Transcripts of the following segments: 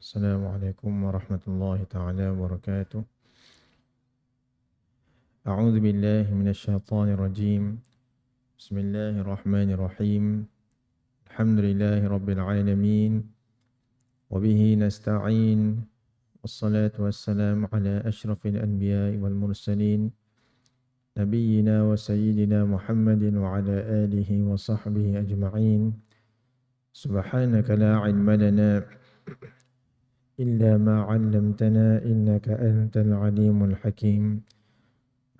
السلام عليكم ورحمة الله تعالى وبركاته. أعوذ بالله من الشيطان الرجيم. بسم الله الرحمن الرحيم. الحمد لله رب العالمين. وبه نستعين. والصلاة والسلام على أشرف الأنبياء والمرسلين. نبينا وسيدنا محمد وعلى آله وصحبه أجمعين. سبحانك لا علم لنا إلا ما علمتنا إنك أنت العليم الحكيم.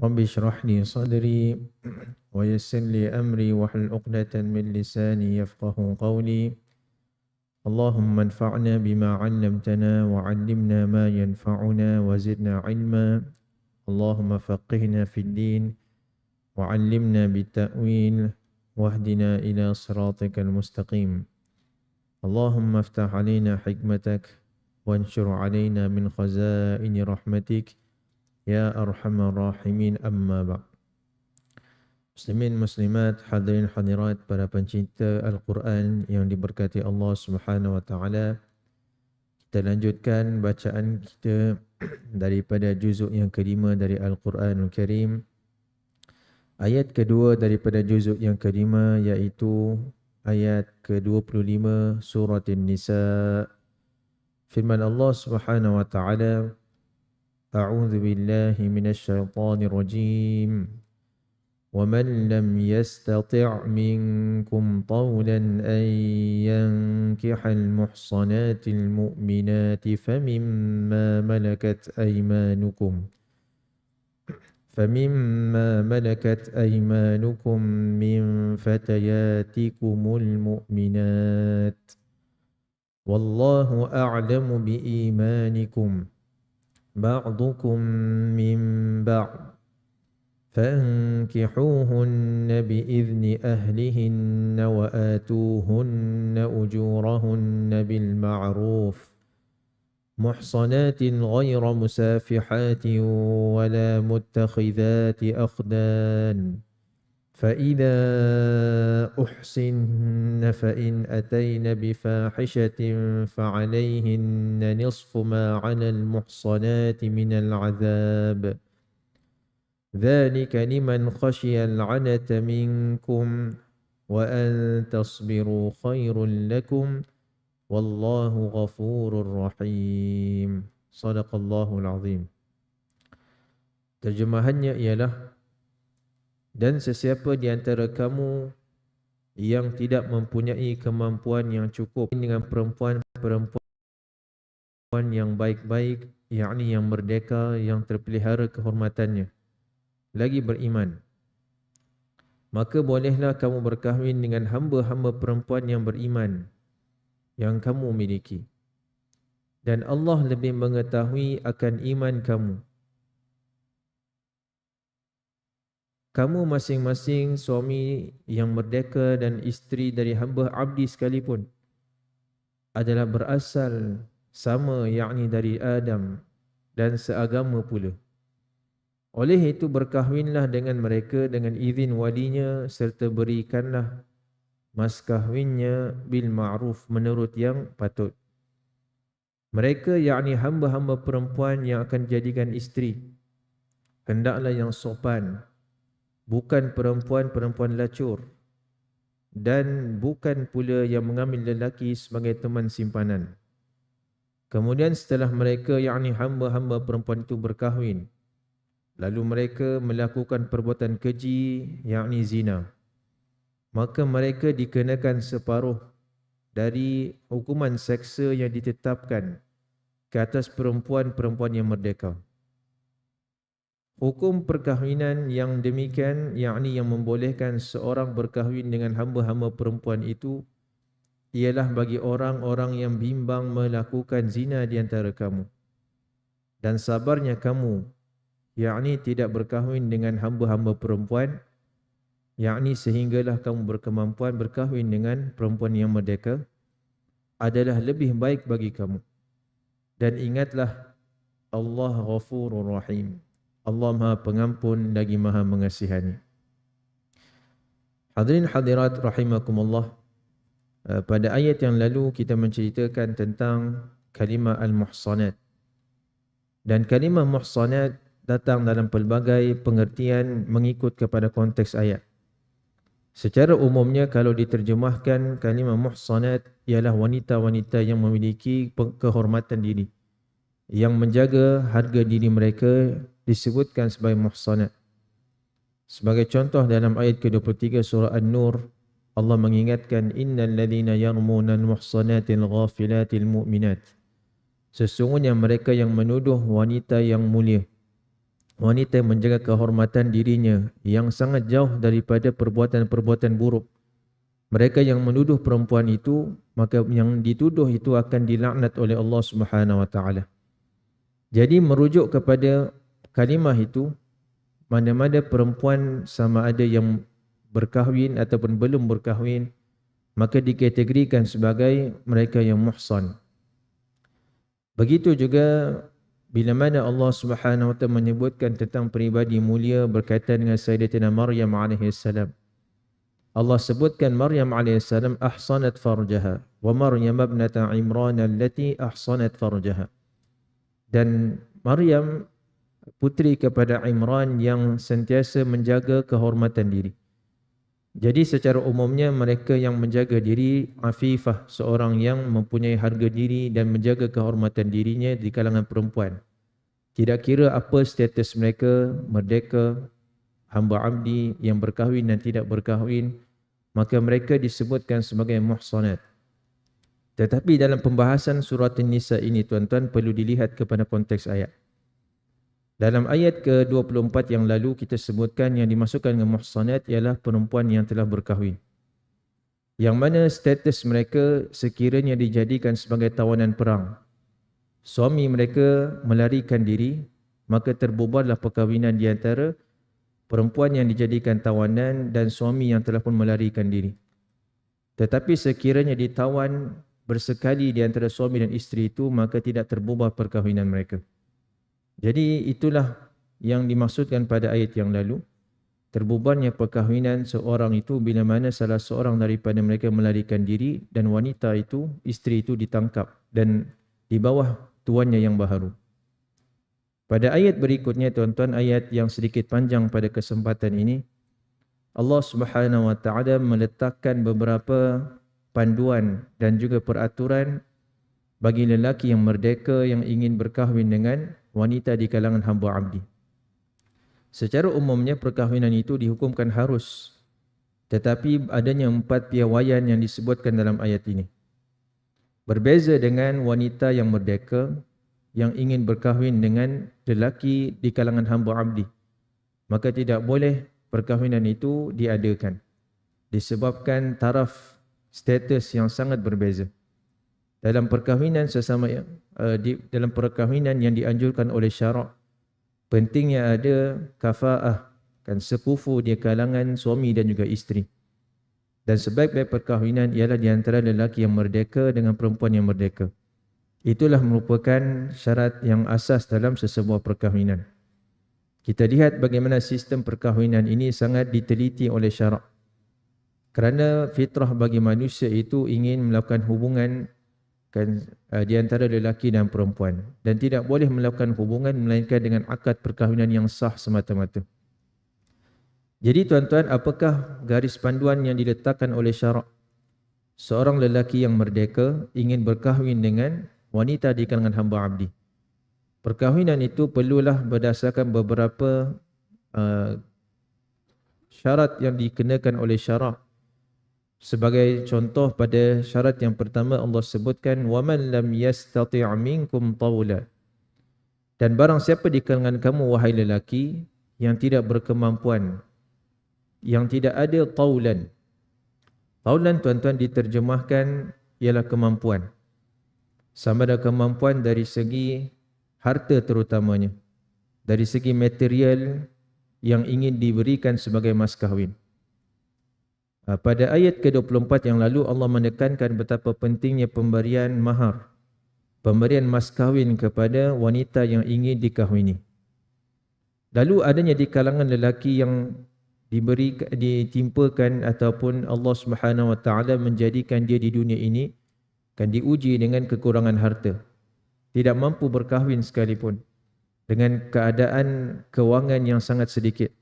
رب اشرح لي صدري ويسر لي أمري واحلل عقدة من لساني يفقه قولي. اللهم انفعنا بما علمتنا وعلمنا ما ينفعنا وزدنا علما. اللهم فقهنا في الدين وعلمنا بالتأويل واهدنا إلى صراطك المستقيم. اللهم افتح علينا حكمتك وانشر علينا من خزائن رحمتك يا أرحم الراحمين أما بعد Muslimin muslimat hadirin hadirat para pencinta Al-Quran yang diberkati Allah Subhanahu wa taala. Kita lanjutkan bacaan kita daripada juzuk yang kelima dari Al-Quranul Karim. Ayat kedua daripada juzuk yang kelima iaitu ayat ke-25 surah An-Nisa. Firman Allah Subhanahu wa taala A'udzu billahi minasy syaithanir rajim. ومن لم يستطع منكم طولا أن ينكح المحصنات المؤمنات فمما ملكت أيمانكم فمما ملكت أيمانكم من فتياتكم المؤمنات والله أعلم بإيمانكم بعضكم من بعض فانكحوهن بإذن أهلهن وآتوهن أجورهن بالمعروف محصنات غير مسافحات ولا متخذات أخدان. فإذا أحسن فإن أتين بفاحشة فعليهن نصف ما على المحصنات من العذاب. ذلك لمن خشي العنة منكم وأن تصبروا خير لكم Wallahu غفور rahim. Sadaqallahul الله العظيم Terjemahannya ialah Dan sesiapa di antara kamu Yang tidak mempunyai kemampuan yang cukup Dengan perempuan-perempuan yang baik-baik yakni yang merdeka, yang terpelihara kehormatannya Lagi beriman Maka bolehlah kamu berkahwin dengan hamba-hamba perempuan yang beriman yang kamu miliki. Dan Allah lebih mengetahui akan iman kamu. Kamu masing-masing suami yang merdeka dan isteri dari hamba abdi sekalipun adalah berasal sama yakni dari Adam dan seagama pula. Oleh itu berkahwinlah dengan mereka dengan izin walinya serta berikanlah mas kahwinnya bil ma'ruf menurut yang patut. Mereka yakni hamba-hamba perempuan yang akan jadikan isteri. Hendaklah yang sopan. Bukan perempuan-perempuan lacur. Dan bukan pula yang mengambil lelaki sebagai teman simpanan. Kemudian setelah mereka yakni hamba-hamba perempuan itu berkahwin. Lalu mereka melakukan perbuatan keji yakni zina maka mereka dikenakan separuh dari hukuman seksa yang ditetapkan ke atas perempuan-perempuan yang merdeka. Hukum perkahwinan yang demikian, yakni yang membolehkan seorang berkahwin dengan hamba-hamba perempuan itu, ialah bagi orang-orang yang bimbang melakukan zina di antara kamu. Dan sabarnya kamu, yakni tidak berkahwin dengan hamba-hamba perempuan, yakni sehinggalah kamu berkemampuan berkahwin dengan perempuan yang merdeka adalah lebih baik bagi kamu. Dan ingatlah Allah Ghafurur Rahim. Allah Maha Pengampun lagi Maha Mengasihani. Hadirin hadirat rahimakumullah. uh, pada ayat yang lalu kita menceritakan tentang kalimah al-muhsanat. Dan kalimah muhsanat datang dalam pelbagai pengertian mengikut kepada konteks ayat. Secara umumnya kalau diterjemahkan kalimah muhsanat ialah wanita-wanita yang memiliki kehormatan diri. Yang menjaga harga diri mereka disebutkan sebagai muhsanat. Sebagai contoh dalam ayat ke-23 surah An-Nur, Allah mengingatkan innal ladhina yarmuna al-muhsanatil ghafilatil mu'minat. Sesungguhnya mereka yang menuduh wanita yang mulia wanita yang menjaga kehormatan dirinya yang sangat jauh daripada perbuatan-perbuatan buruk. Mereka yang menuduh perempuan itu, maka yang dituduh itu akan dilaknat oleh Allah Subhanahu wa taala. Jadi merujuk kepada kalimah itu, mana-mana perempuan sama ada yang berkahwin ataupun belum berkahwin, maka dikategorikan sebagai mereka yang muhsan. Begitu juga bila mana Allah Subhanahu wa taala menyebutkan tentang peribadi mulia berkaitan dengan Sayyidatina Maryam alaihi salam. Allah sebutkan Maryam alaihi salam ahsanat farjaha wa Maryam ibnata Imran allati ahsanat farjaha. Dan Maryam putri kepada Imran yang sentiasa menjaga kehormatan diri. Jadi secara umumnya mereka yang menjaga diri afifah seorang yang mempunyai harga diri dan menjaga kehormatan dirinya di kalangan perempuan. Tidak kira apa status mereka, merdeka, hamba abdi yang berkahwin dan tidak berkahwin, maka mereka disebutkan sebagai muhsanat. Tetapi dalam pembahasan surat An-Nisa ini tuan-tuan perlu dilihat kepada konteks ayat. Dalam ayat ke-24 yang lalu kita sebutkan yang dimasukkan dengan muhsanat ialah perempuan yang telah berkahwin. Yang mana status mereka sekiranya dijadikan sebagai tawanan perang. Suami mereka melarikan diri, maka terbubarlah perkahwinan di antara perempuan yang dijadikan tawanan dan suami yang telah pun melarikan diri. Tetapi sekiranya ditawan bersekali di antara suami dan isteri itu, maka tidak terbubar perkahwinan mereka. Jadi itulah yang dimaksudkan pada ayat yang lalu. Terbubarnya perkahwinan seorang itu bila mana salah seorang daripada mereka melarikan diri dan wanita itu, isteri itu ditangkap dan di bawah tuannya yang baharu. Pada ayat berikutnya tuan-tuan ayat yang sedikit panjang pada kesempatan ini Allah Subhanahu wa taala meletakkan beberapa panduan dan juga peraturan bagi lelaki yang merdeka yang ingin berkahwin dengan wanita di kalangan hamba abdi. Secara umumnya perkahwinan itu dihukumkan harus. Tetapi adanya empat piawaian yang disebutkan dalam ayat ini. Berbeza dengan wanita yang merdeka yang ingin berkahwin dengan lelaki di kalangan hamba abdi. Maka tidak boleh perkahwinan itu diadakan. Disebabkan taraf status yang sangat berbeza dalam perkahwinan sesama uh, di dalam perkahwinan yang dianjurkan oleh syarak pentingnya ada kafaah kan sekufu di kalangan suami dan juga isteri. Dan sebaik-baik perkahwinan ialah di antara lelaki yang merdeka dengan perempuan yang merdeka. Itulah merupakan syarat yang asas dalam sesebuah perkahwinan. Kita lihat bagaimana sistem perkahwinan ini sangat diteliti oleh syarak. Kerana fitrah bagi manusia itu ingin melakukan hubungan kan uh, di antara lelaki dan perempuan dan tidak boleh melakukan hubungan melainkan dengan akad perkahwinan yang sah semata-mata. Jadi tuan-tuan, apakah garis panduan yang diletakkan oleh syarak? Seorang lelaki yang merdeka ingin berkahwin dengan wanita di kalangan hamba abdi. Perkahwinan itu perlulah berdasarkan beberapa uh, syarat yang dikenakan oleh syarak Sebagai contoh pada syarat yang pertama Allah sebutkan waman lam yastati' minkum tawla. Dan barang siapa di kalangan kamu wahai lelaki yang tidak berkemampuan yang tidak ada taulan. Taulan tuan-tuan diterjemahkan ialah kemampuan. Sama ada kemampuan dari segi harta terutamanya. Dari segi material yang ingin diberikan sebagai mas kahwin. Ah, pada ayat ke-24 yang lalu Allah menekankan betapa pentingnya pemberian mahar. Pemberian mas kahwin kepada wanita yang ingin dikahwini. Lalu adanya di kalangan lelaki yang diberi ditimpakan ataupun Allah Subhanahu Wa Taala menjadikan dia di dunia ini kan diuji dengan kekurangan harta tidak mampu berkahwin sekalipun dengan keadaan kewangan yang sangat sedikit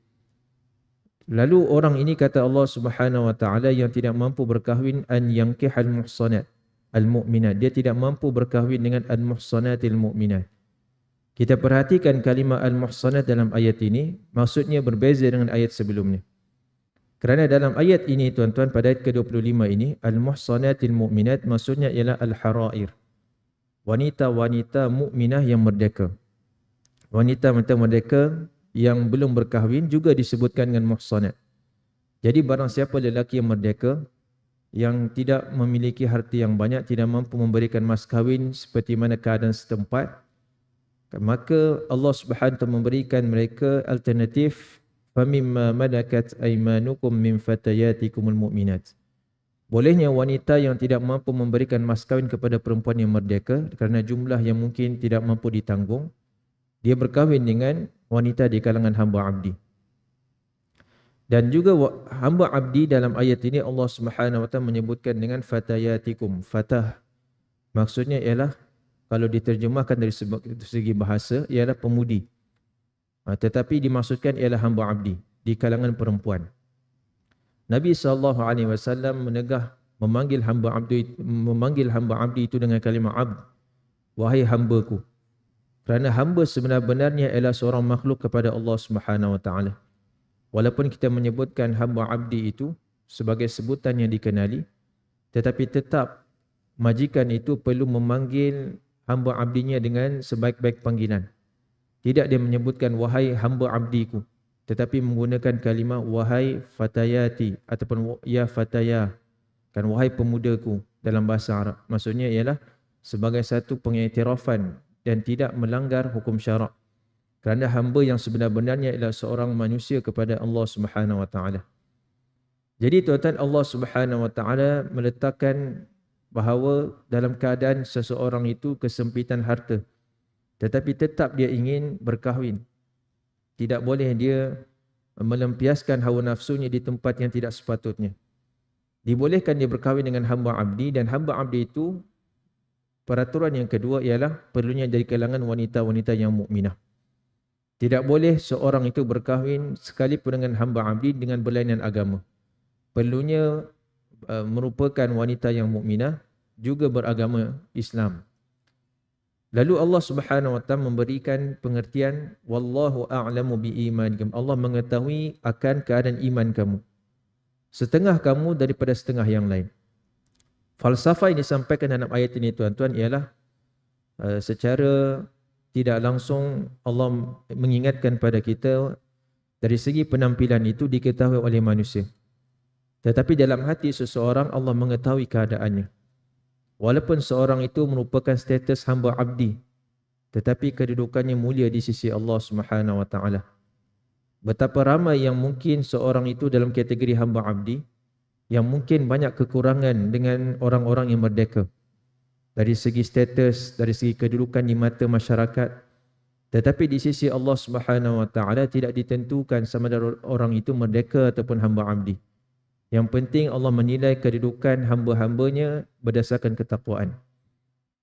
lalu orang ini kata Allah Subhanahu Wa Taala yang tidak mampu berkahwin an yankihal muhsanat al mu'minat dia tidak mampu berkahwin dengan al muhsanatil mu'minat kita perhatikan kalimah al-muhsanat dalam ayat ini, maksudnya berbeza dengan ayat sebelumnya. Kerana dalam ayat ini tuan-tuan pada ayat ke-25 ini, al-muhsanatil mu'minat maksudnya ialah al-harair. Wanita-wanita mukminah yang merdeka. Wanita-wanita merdeka yang belum berkahwin juga disebutkan dengan muhsanat. Jadi barang siapa lelaki yang merdeka, yang tidak memiliki harta yang banyak, tidak mampu memberikan mas kahwin seperti mana keadaan setempat, maka Allah Subhanahu memberikan mereka alternatif famimma malakat aymanukum min fatayatikumul mu'minat bolehnya wanita yang tidak mampu memberikan mas kawin kepada perempuan yang merdeka kerana jumlah yang mungkin tidak mampu ditanggung dia berkahwin dengan wanita di kalangan hamba abdi dan juga hamba abdi dalam ayat ini Allah Subhanahu wa taala menyebutkan dengan fatayatikum fatah maksudnya ialah kalau diterjemahkan dari segi bahasa ialah pemudi. Ha, tetapi dimaksudkan ialah hamba abdi di kalangan perempuan. Nabi SAW menegah memanggil hamba abdi memanggil hamba abdi itu dengan kalimah abd. Wahai hambaku. Kerana hamba sebenar-benarnya ialah seorang makhluk kepada Allah Subhanahu Wa Taala. Walaupun kita menyebutkan hamba abdi itu sebagai sebutan yang dikenali, tetapi tetap majikan itu perlu memanggil hamba abdinya dengan sebaik-baik panggilan. Tidak dia menyebutkan wahai hamba abdiku. Tetapi menggunakan kalimah wahai fatayati ataupun ya fataya. Kan wahai pemudaku dalam bahasa Arab. Maksudnya ialah sebagai satu pengiktirafan dan tidak melanggar hukum syarak. Kerana hamba yang sebenar-benarnya ialah seorang manusia kepada Allah Subhanahu Wa Taala. Jadi tuan-tuan Allah Subhanahu Wa Taala meletakkan bahawa dalam keadaan seseorang itu kesempitan harta tetapi tetap dia ingin berkahwin tidak boleh dia melempiaskan hawa nafsunya di tempat yang tidak sepatutnya dibolehkan dia berkahwin dengan hamba abdi dan hamba abdi itu peraturan yang kedua ialah perlunya dari kalangan wanita-wanita yang mukminah tidak boleh seorang itu berkahwin sekalipun dengan hamba abdi dengan berlainan agama perlunya Uh, merupakan wanita yang mukminah juga beragama Islam. Lalu Allah Subhanahu wa taala memberikan pengertian wallahu a'lamu bi imanikum. Allah mengetahui akan keadaan iman kamu. Setengah kamu daripada setengah yang lain. Falsafah ini disampaikan dalam ayat ini tuan-tuan ialah uh, secara tidak langsung Allah mengingatkan pada kita dari segi penampilan itu diketahui oleh manusia. Tetapi dalam hati seseorang Allah mengetahui keadaannya. Walaupun seorang itu merupakan status hamba abdi, tetapi kedudukannya mulia di sisi Allah Subhanahu wa taala. Betapa ramai yang mungkin seorang itu dalam kategori hamba abdi yang mungkin banyak kekurangan dengan orang-orang yang merdeka. Dari segi status, dari segi kedudukan di mata masyarakat, tetapi di sisi Allah Subhanahu wa taala tidak ditentukan sama ada orang itu merdeka ataupun hamba abdi. Yang penting Allah menilai kedudukan hamba-hambanya berdasarkan ketakwaan.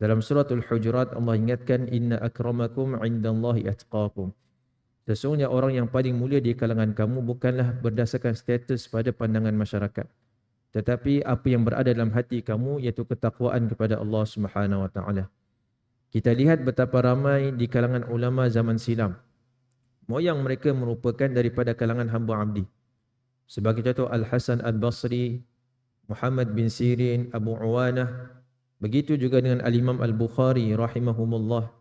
Dalam surah Al-Hujurat Allah ingatkan inna akramakum indallahi atqakum. Sesungguhnya orang yang paling mulia di kalangan kamu bukanlah berdasarkan status pada pandangan masyarakat. Tetapi apa yang berada dalam hati kamu iaitu ketakwaan kepada Allah Subhanahu wa taala. Kita lihat betapa ramai di kalangan ulama zaman silam. Moyang mereka merupakan daripada kalangan hamba abdi. Sebagai contoh Al-Hasan Al-Basri, Muhammad bin Sirin, Abu Uwanah. Begitu juga dengan Al-Imam Al-Bukhari rahimahumullah.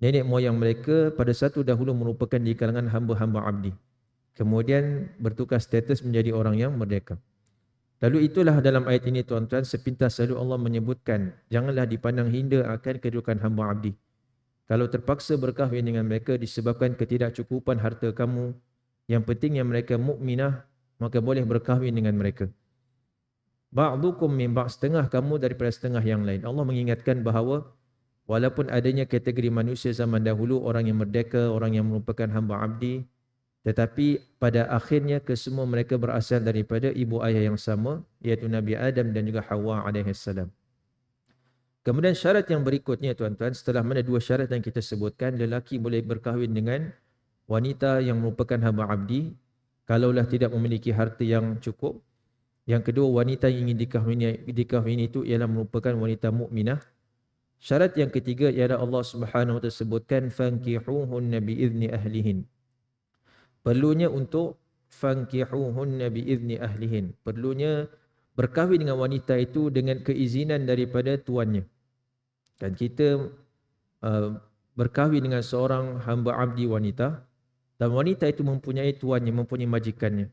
Nenek moyang mereka pada satu dahulu merupakan di kalangan hamba-hamba abdi. Kemudian bertukar status menjadi orang yang merdeka. Lalu itulah dalam ayat ini tuan-tuan sepintas selalu Allah menyebutkan janganlah dipandang hinda akan kedudukan hamba abdi. Kalau terpaksa berkahwin dengan mereka disebabkan ketidakcukupan harta kamu, yang pentingnya mereka mukminah maka boleh berkahwin dengan mereka. Ba'dukum min ba' setengah kamu daripada setengah yang lain. Allah mengingatkan bahawa walaupun adanya kategori manusia zaman dahulu orang yang merdeka, orang yang merupakan hamba abdi, Tetapi pada akhirnya kesemua mereka berasal daripada ibu ayah yang sama iaitu Nabi Adam dan juga Hawa alaihissalam. Kemudian syarat yang berikutnya tuan-tuan setelah mana dua syarat yang kita sebutkan lelaki boleh berkahwin dengan wanita yang merupakan hamba abdi kalaulah tidak memiliki harta yang cukup. Yang kedua wanita yang ingin dikahwini dikahwini itu ialah merupakan wanita mukminah. Syarat yang ketiga ialah Allah Subhanahu wa taala sebutkan fankihuhun bi izni ahlihin. Perlunya untuk fankihuhun bi izni ahlihin. Perlunya berkahwin dengan wanita itu dengan keizinan daripada tuannya. Dan kita uh, berkahwin dengan seorang hamba abdi wanita dan wanita itu mempunyai tuannya, mempunyai majikannya.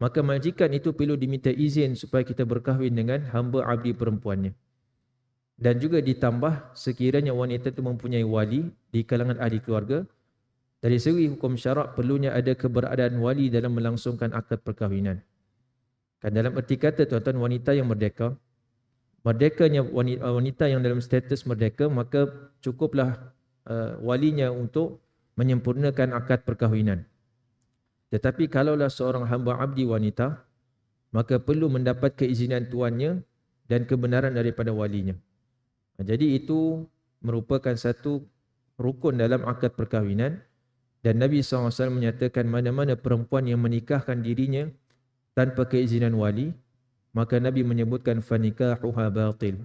Maka majikan itu perlu diminta izin supaya kita berkahwin dengan hamba abdi perempuannya. Dan juga ditambah sekiranya wanita itu mempunyai wali di kalangan ahli keluarga, dari segi hukum syarak perlunya ada keberadaan wali dalam melangsungkan akad perkahwinan. Kan dalam erti kata tuan-tuan wanita yang merdeka, merdekanya wanita yang dalam status merdeka maka cukuplah uh, walinya untuk menyempurnakan akad perkahwinan. Tetapi kalaulah seorang hamba abdi wanita, maka perlu mendapat keizinan tuannya dan kebenaran daripada walinya. Jadi itu merupakan satu rukun dalam akad perkahwinan dan Nabi SAW menyatakan mana-mana perempuan yang menikahkan dirinya tanpa keizinan wali, maka Nabi menyebutkan fanikahuha batil.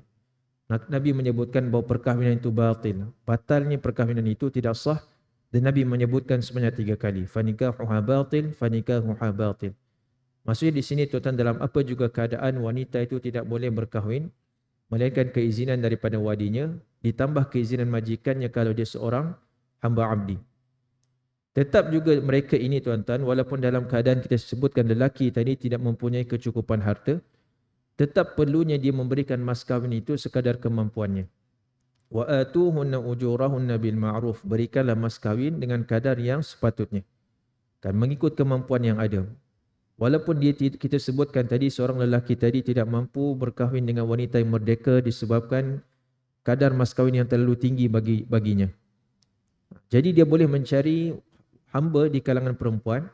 Nabi menyebutkan bahawa perkahwinan itu batil. Batalnya perkahwinan itu tidak sah dan Nabi menyebutkan sebanyak tiga kali. Fanikahuha batil, fanikahuha batil. Maksudnya di sini tuan dalam apa juga keadaan wanita itu tidak boleh berkahwin. Melainkan keizinan daripada wadinya. Ditambah keizinan majikannya kalau dia seorang hamba abdi. Tetap juga mereka ini tuan-tuan, walaupun dalam keadaan kita sebutkan lelaki tadi tidak mempunyai kecukupan harta, tetap perlunya dia memberikan mas kahwin itu sekadar kemampuannya. Wa atuhunna ujurahunna bil ma'ruf berikanlah mas kawin dengan kadar yang sepatutnya. Kan mengikut kemampuan yang ada. Walaupun dia kita sebutkan tadi seorang lelaki tadi tidak mampu berkahwin dengan wanita yang merdeka disebabkan kadar mas kawin yang terlalu tinggi bagi baginya. Jadi dia boleh mencari hamba di kalangan perempuan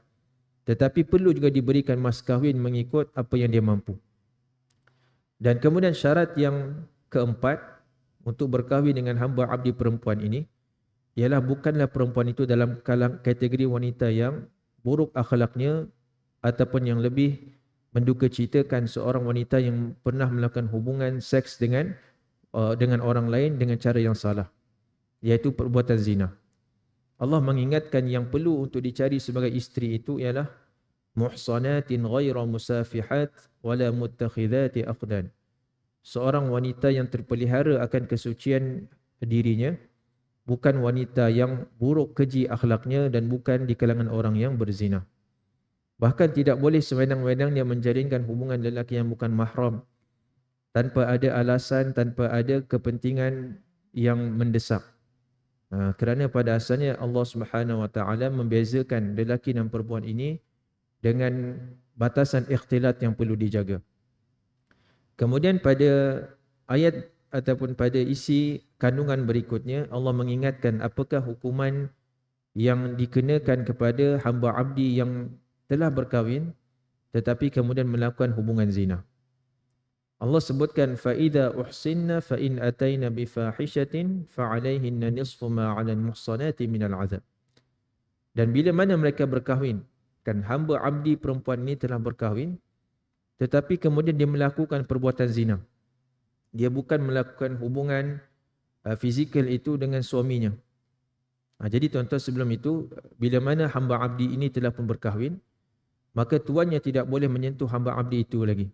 tetapi perlu juga diberikan mas kawin mengikut apa yang dia mampu dan kemudian syarat yang keempat untuk berkahwin dengan hamba abdi perempuan ini ialah bukanlah perempuan itu dalam kategori wanita yang buruk akhlaknya ataupun yang lebih menduka citakan seorang wanita yang pernah melakukan hubungan seks dengan uh, dengan orang lain dengan cara yang salah iaitu perbuatan zina. Allah mengingatkan yang perlu untuk dicari sebagai isteri itu ialah muhsanatin ghaira musafihat wala muttakhidati aqdan. Seorang wanita yang terpelihara akan kesucian dirinya bukan wanita yang buruk keji akhlaknya dan bukan di kalangan orang yang berzina. Bahkan tidak boleh sewenang-wenangnya menjalinkan hubungan lelaki yang bukan mahram tanpa ada alasan tanpa ada kepentingan yang mendesak kerana pada asalnya Allah Subhanahu wa taala membezakan lelaki dan perempuan ini dengan batasan ikhtilat yang perlu dijaga Kemudian pada ayat ataupun pada isi kandungan berikutnya Allah mengingatkan apakah hukuman yang dikenakan kepada hamba abdi yang telah berkahwin tetapi kemudian melakukan hubungan zina. Allah sebutkan fa idza uhsinna fa in ataina bi fahishatin fa alaihinna nisfu ma 'ala al-muhsanati min al-'adzab. Dan bila mana mereka berkahwin kan hamba abdi perempuan ini telah berkahwin tetapi kemudian dia melakukan perbuatan zina. Dia bukan melakukan hubungan uh, fizikal itu dengan suaminya. Ha, jadi tuan-tuan sebelum itu, bila mana hamba abdi ini telah pun berkahwin, maka tuannya tidak boleh menyentuh hamba abdi itu lagi.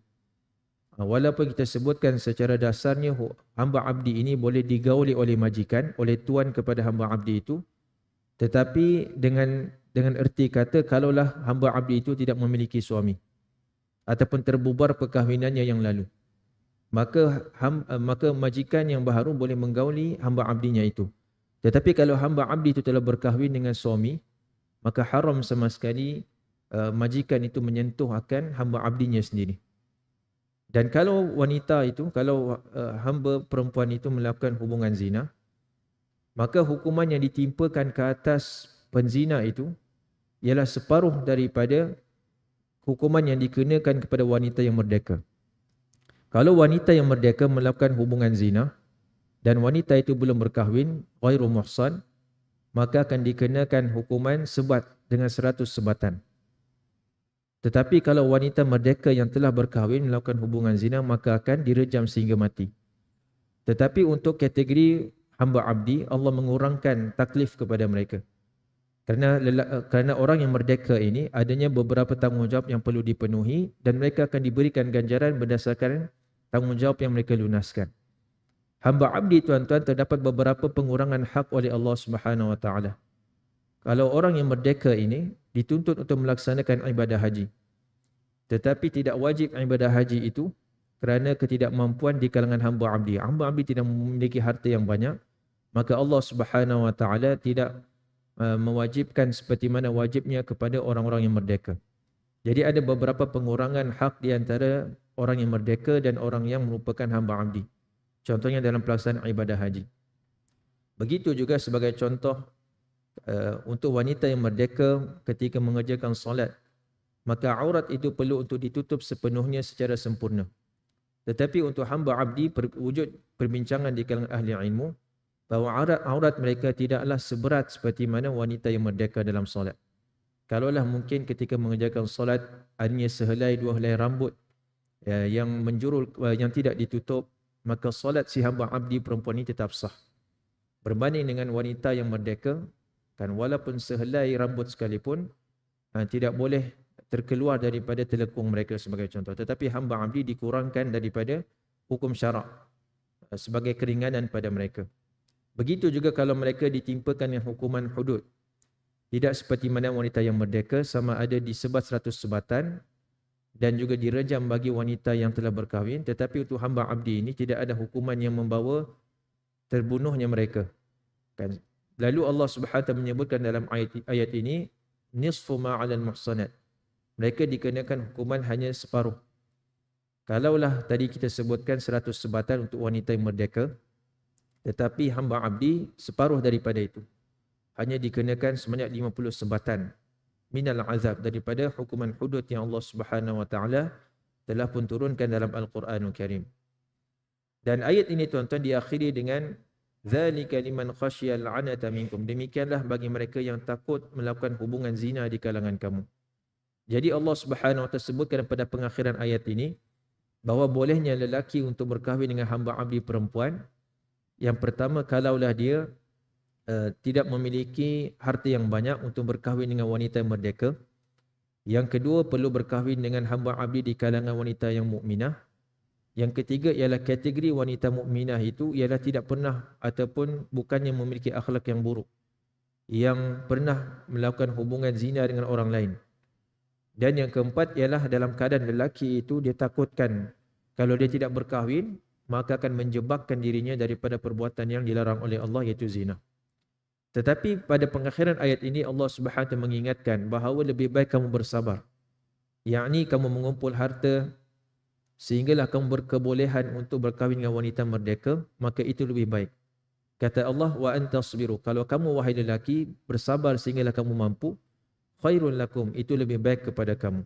Ha, walaupun kita sebutkan secara dasarnya hamba abdi ini boleh digauli oleh majikan, oleh tuan kepada hamba abdi itu, tetapi dengan dengan erti kata kalaulah hamba abdi itu tidak memiliki suami ataupun terbubar perkahwinannya yang lalu. Maka ham, eh, maka majikan yang baharu boleh menggauli hamba abdinya itu. Tetapi kalau hamba abdi itu telah berkahwin dengan suami, maka haram sama sekali uh, majikan itu menyentuh akan hamba abdinya sendiri. Dan kalau wanita itu, kalau uh, hamba perempuan itu melakukan hubungan zina, maka hukuman yang ditimpakan ke atas penzina itu ialah separuh daripada hukuman yang dikenakan kepada wanita yang merdeka. Kalau wanita yang merdeka melakukan hubungan zina dan wanita itu belum berkahwin, ghairu muhsan, maka akan dikenakan hukuman sebat dengan seratus sebatan. Tetapi kalau wanita merdeka yang telah berkahwin melakukan hubungan zina, maka akan direjam sehingga mati. Tetapi untuk kategori hamba abdi, Allah mengurangkan taklif kepada mereka. Kerana, kerana orang yang merdeka ini adanya beberapa tanggungjawab yang perlu dipenuhi dan mereka akan diberikan ganjaran berdasarkan tanggungjawab yang mereka lunaskan. Hamba abdi tuan-tuan terdapat beberapa pengurangan hak oleh Allah Subhanahu Wa Taala. Kalau orang yang merdeka ini dituntut untuk melaksanakan ibadah haji. Tetapi tidak wajib ibadah haji itu kerana ketidakmampuan di kalangan hamba abdi. Hamba abdi tidak memiliki harta yang banyak, maka Allah Subhanahu wa taala tidak uh, mewajibkan seperti mana wajibnya kepada orang-orang yang merdeka. Jadi ada beberapa pengurangan hak di antara orang yang merdeka dan orang yang merupakan hamba abdi. Contohnya dalam pelaksanaan ibadah haji. Begitu juga sebagai contoh uh, untuk wanita yang merdeka ketika mengerjakan solat maka aurat itu perlu untuk ditutup sepenuhnya secara sempurna. Tetapi untuk hamba abdi wujud perbincangan di kalangan ahli ilmu bahawa aurat aurat mereka tidaklah seberat seperti mana wanita yang merdeka dalam solat. Kalaulah mungkin ketika mengerjakan solat adanya sehelai dua helai rambut ya, yang menjurul uh, yang tidak ditutup maka solat si hamba abdi perempuan ini tetap sah. Berbanding dengan wanita yang merdeka kan walaupun sehelai rambut sekalipun uh, tidak boleh terkeluar daripada telekung mereka sebagai contoh. Tetapi hamba abdi dikurangkan daripada hukum syarak uh, sebagai keringanan pada mereka. Begitu juga kalau mereka ditimpakan dengan hukuman hudud. Tidak seperti mana wanita yang merdeka sama ada disebat seratus sebatan dan juga direjam bagi wanita yang telah berkahwin. Tetapi untuk hamba abdi ini tidak ada hukuman yang membawa terbunuhnya mereka. Kan Lalu Allah Subhanahu menyebutkan dalam ayat ayat ini nisfu ma 'alal muhsanat. Mereka dikenakan hukuman hanya separuh. Kalaulah tadi kita sebutkan 100 sebatan untuk wanita yang merdeka tetapi hamba abdi separuh daripada itu. Hanya dikenakan sebanyak 50 sebatan minal azab daripada hukuman hudud yang Allah Subhanahu wa taala telah pun turunkan dalam Al-Quranul Karim. Dan ayat ini tuan-tuan diakhiri dengan Zalika liman khasyal anata minkum. Demikianlah bagi mereka yang takut melakukan hubungan zina di kalangan kamu. Jadi Allah Subhanahu wa taala sebutkan pada pengakhiran ayat ini bahawa bolehnya lelaki untuk berkahwin dengan hamba abdi perempuan. Yang pertama kalaulah dia uh, tidak memiliki harta yang banyak untuk berkahwin dengan wanita merdeka. Yang kedua perlu berkahwin dengan hamba abdi di kalangan wanita yang mukminah. Yang ketiga ialah kategori wanita mukminah itu ialah tidak pernah ataupun bukannya memiliki akhlak yang buruk. Yang pernah melakukan hubungan zina dengan orang lain. Dan yang keempat ialah dalam keadaan lelaki itu dia takutkan kalau dia tidak berkahwin maka akan menjebakkan dirinya daripada perbuatan yang dilarang oleh Allah iaitu zina. Tetapi pada pengakhiran ayat ini Allah Subhanahu mengingatkan bahawa lebih baik kamu bersabar. Yakni kamu mengumpul harta sehinggalah kamu berkebolehan untuk berkahwin dengan wanita merdeka, maka itu lebih baik. Kata Allah, wa antasbiru. Kalau kamu wahai lelaki bersabar sehinggalah kamu mampu, khairun lakum. Itu lebih baik kepada kamu.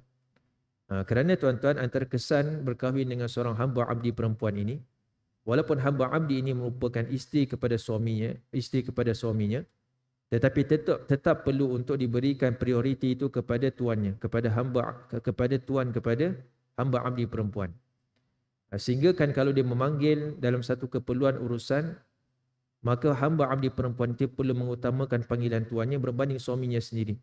Ha, kerana tuan-tuan antara kesan berkahwin dengan seorang hamba abdi perempuan ini, walaupun hamba abdi ini merupakan isteri kepada suaminya, isteri kepada suaminya, tetapi tetap tetap perlu untuk diberikan prioriti itu kepada tuannya, kepada hamba kepada tuan kepada hamba abdi perempuan. Ha, sehingga kan kalau dia memanggil dalam satu keperluan urusan, maka hamba abdi perempuan itu perlu mengutamakan panggilan tuannya berbanding suaminya sendiri.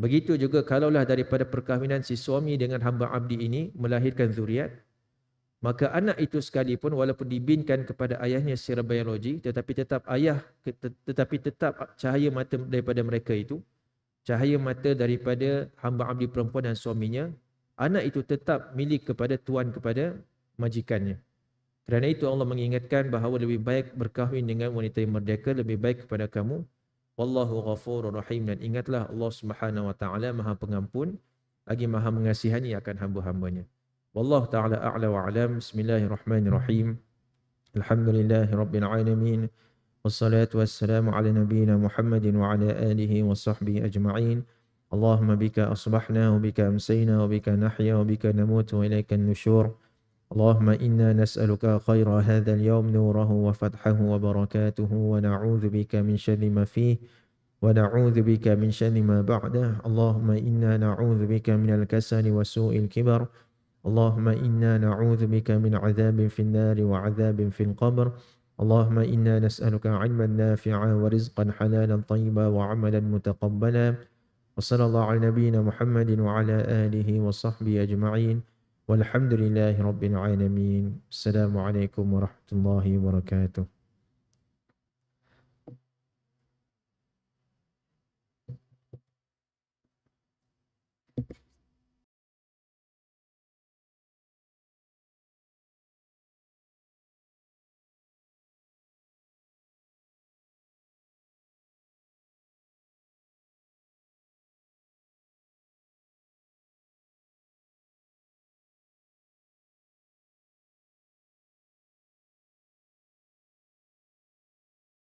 Begitu juga kalaulah daripada perkahwinan si suami dengan hamba abdi ini melahirkan zuriat, maka anak itu sekalipun walaupun dibinkan kepada ayahnya secara biologi, tetapi tetap ayah, tetapi tetap cahaya mata daripada mereka itu, cahaya mata daripada hamba abdi perempuan dan suaminya anak itu tetap milik kepada tuan kepada majikannya. Kerana itu Allah mengingatkan bahawa lebih baik berkahwin dengan wanita yang merdeka lebih baik kepada kamu. Wallahu ghafurur rahim dan ingatlah Allah Subhanahu wa taala Maha Pengampun lagi Maha Mengasihani akan hamba-hambanya. Wallahu taala a'la wa alam. Bismillahirrahmanirrahim. Alhamdulillahirabbil alamin. Wassalatu wassalamu ala nabiyyina Muhammadin wa ala alihi wa sahbihi ajma'in. اللهم بك أصبحنا وبك أمسينا وبك نحيا وبك نموت وإليك النشور. اللهم إنا نسألك خير هذا اليوم نوره وفتحه وبركاته ونعوذ بك من شر ما فيه ونعوذ بك من شر ما بعده. اللهم إنا نعوذ بك من الكسل وسوء الكبر. اللهم إنا نعوذ بك من عذاب في النار وعذاب في القبر. اللهم إنا نسألك علما نافعا ورزقا حلالا طيبا وعملا متقبلا. وصلى الله على نبينا محمد وعلى آله وصحبه أجمعين والحمد لله رب العالمين. السلام عليكم ورحمة الله وبركاته.